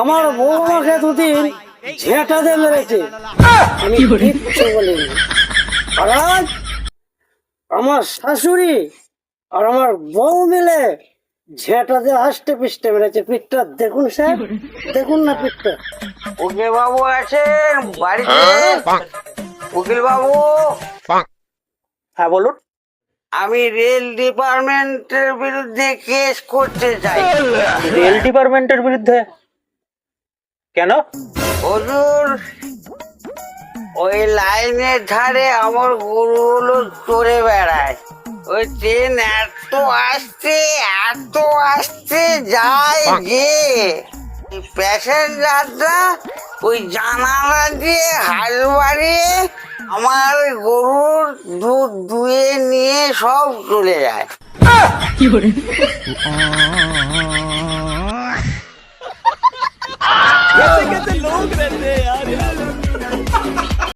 আমার বৌমাকে দুদিন ঝেঁটাতে মেরেছে। আমি কিচ্ছু বলিনি। আর আজ আমার শাশুড়ি আর আমার বউ মিলে ঝেঁটাতে আষ্টে পিষ্টে মেরেছে। পিঠটা দেখুন স্যার দেখুন না পিঠটা। উকিল বাবু আছেন বাড়িতে? উকিল বাবু হ্যাঁ বলুন। আমি রেল ডিপার্টমেন্টের বিরুদ্ধে কেস করতে চাই। রেল ডিপার্টমেন্টের বিরুদ্ধে? কেন? হুজুর ওই লাইনের ধারে আমার গরুগুলো চড়ে বেড়ায়। ওই ট্রেন এত আসতে এত আসতে যায় যে প্যাসেঞ্জাররা ওই জানালা দিয়ে হাল বাড়িয়ে আমার গরুর দুধ দুয়ে নিয়ে সব চলে যায়।